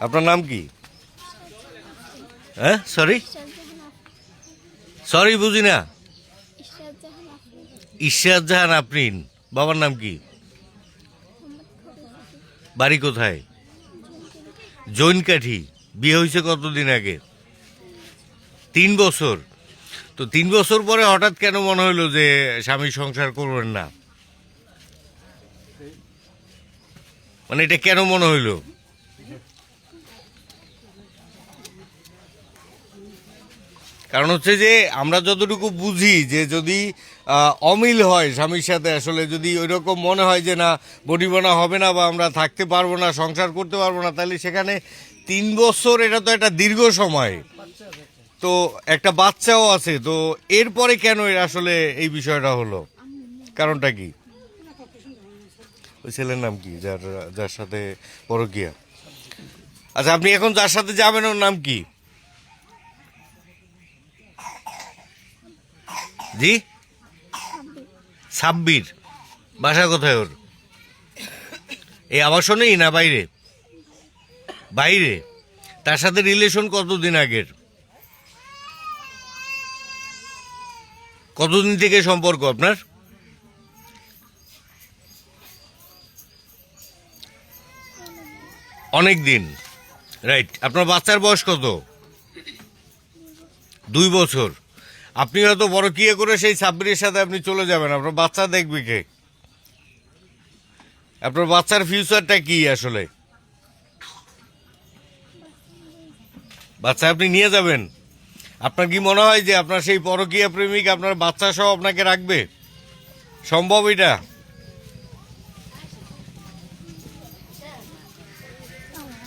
আপনার নাম কি? হ্যাঁ সরি সরি বুঝি না। ইশরাত জাহান আফরিন। বাবার নাম কি? বাড়ি কোথায়? জৈনকাঠি। বিয়ে হয়েছে কতদিন আগে? তিন বছর। তো তিন বছর পরে হঠাৎ কেন মনে হলো যে স্বামী সংসার করবেন না? মানে এটা কেন মনে হইল কারণ হচ্ছে যে আমরা যতটুকু বুঝি যে যদি অমিল হয় স্বামীর সাথে, আসলে যদি ওই রকম মনে হয় যে না বনিবনা হবে না বা আমরা থাকতে পারব না, সংসার করতে পারব না, তাহলে সেখানে তিন বছর এটা তো একটা দীর্ঘ সময়। তো একটা বাচ্চাও আছে, তো এরপরে কেন এর আসলে এই বিষয়টা হলো? কারণটা কি? ওই ছেলের নাম কি? যার যার সাথে পরকিয়া। আচ্ছা আপনি এখন যার সাথে যাবেন, ওর নাম কি? জি সাব্বির। বাসা কোথায় ওর? এই আবাসনেই না বাইরে? বাইরে? তার সাথে রিলেশন কতদিন আগের? কতদিন থেকে সম্পর্ক আপনার? অনেক দিন রাইট আপনার বাচ্চার বয়স কত? দুই বছর। আপনি হয়তো বড় কিয়ে করে সেই সাব্বিরের সাথে আপনি চলে যাবেন? আপনার বাচ্চা দেখবে কে? আপনার বাচ্চার ফিউচারটা কি আসলে? বাচ্চা আপনি নিয়ে যাবেন? আপনার কি মনে হয় যে আপনার সেই পরকীয় প্রেমিক আপনার বাচ্চা সহ আপনাকে রাখবে? সম্ভব এটা?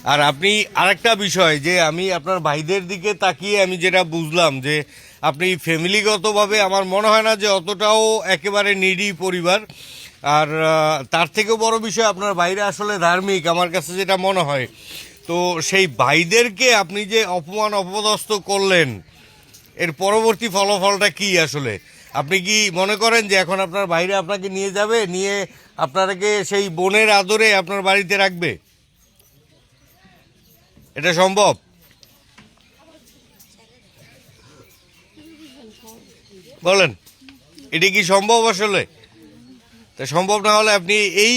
আর আপনি আরেকটা বিষয়, যে আমি আপনার ভাইদের দিকে তাকিয়ে আমি যেটা বুঝলাম, যে আপনি ফ্যামিলিগতভাবে আমার মনে হয় না যে অতটাও একেবারে নিডি পরিবার। আর তার থেকেও বড় বিষয়, আপনার ভাইরা আসলে ধার্মিক, আমার কাছে যেটা মনে হয়। তো সেই ভাইদেরকে আপনি যে অপমান অপদস্থ করলেন, এর পরবর্তী ফলাফলটা কি আসলে? আপনি কি মনে করেন যে এখন আপনার বাইরে আপনাকে নিয়ে যাবে, নিয়ে আপনাকে সেই বোনের আদরে আপনার বাড়িতে রাখবে? এটা সম্ভব? বলেন, এটা কি সম্ভব আসলে? তা সম্ভব না হলে আপনি এই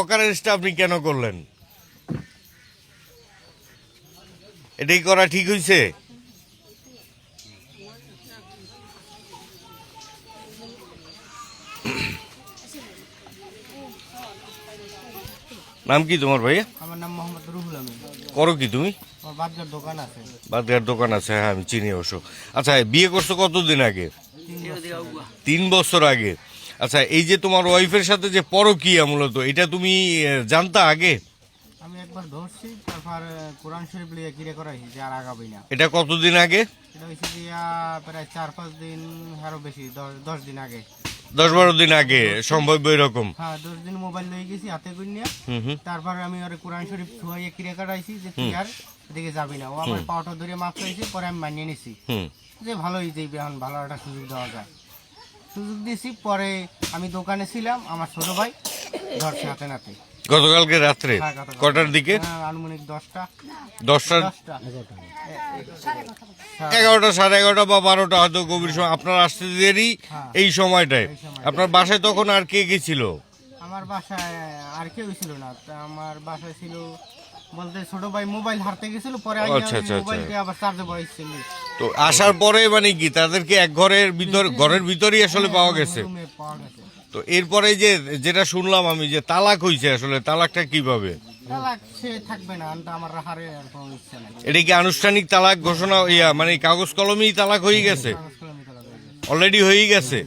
অকারেন্সটা আপনি কেন করলেন? এটাই করা ঠিক হয়েছে নাম কি তোমার ভাইয়া আমার নাম মোহাম্মদ রুহুল আমিন করো কি তুমি? বাদগার দোকান আছে। বাদগার দোকান আছে হ্যাঁ আমি চিনি অবশ্য। আচ্ছা বিয়ে করছ কতদিন আগে? তিন বছর। আগে। আচ্ছা এই যে তোমার ওয়াইফের সাথে যে পরকিয়া মূলত এটা তুমি জানতা আগে? আমি একবার ধরছি তারপর কোরআন শরীফ লিয়ে কিরে করাইছি যে আর আগাবই না। এটা কতদিন আগে? এটা হয়েছে প্রায় চার পাঁচ দিন আরও বেশি দশ দিন আগে। দশ বারো দিন আগে সম্ভব এরকম। হ্যাঁ দশ দিন মোবাইল লয়ে গেছি হাতে করে নিয়ে। হুম আমি ওর কোরআন শরীফ ধুয়ে কিরে কাটাইছি যে তুই আর এদিকে যাবি না। ও আমার পাওয়াটা ধরে মাপ চাইছে পরে আমি মানিয়ে নিছি। যে ভালোই দেবে এখন ভালো একটা সুযোগ দেওয়া যায়। সুযোগ দিয়েছি পরে আমি দোকানে ছিলাম আমার ছোট ভাই ধরছে হাতে নাতে। গতকালকে রাত্রে। হ্যাঁ, কটার দিকে? হ্যাঁ, আনুমানিক দশটা। দশটা। দশটা এগারোটা সাড়ে এগারোটা বা বারোটা হয়তো গভীর সময়। আপনার আসতে দেরি হ্যাঁ। এই সময়টায়। আপনার বাসায় তখন আর কে গেছিল আমার বাসায় আর কেউ ছিল না। আমার বাসায় ছিল বলতে ছোট ভাই মোবাইল হারতে গেছিল পরে আচ্ছা, আচ্ছা, আচ্ছা। আবার চার্জে বসাইছিল তো আসার পরে মানে কি তাদেরকে এক ঘরের ভিতর ঘরের ভিতরই আসলে পাওয়া গেছে? পাওয়া গেছে। তো এরপরে যে যেটা শুনলাম আমি যে তালাক হয়েছে আসলে তালাকটা কীভাবে? এটা কি আনুষ্ঠানিক তালাক ঘোষণা ইয়া মানে কাগজ কলমেই তালাক গেছে? তালাক হয়ে গেছে। অলরেডি হয়ে গেছে?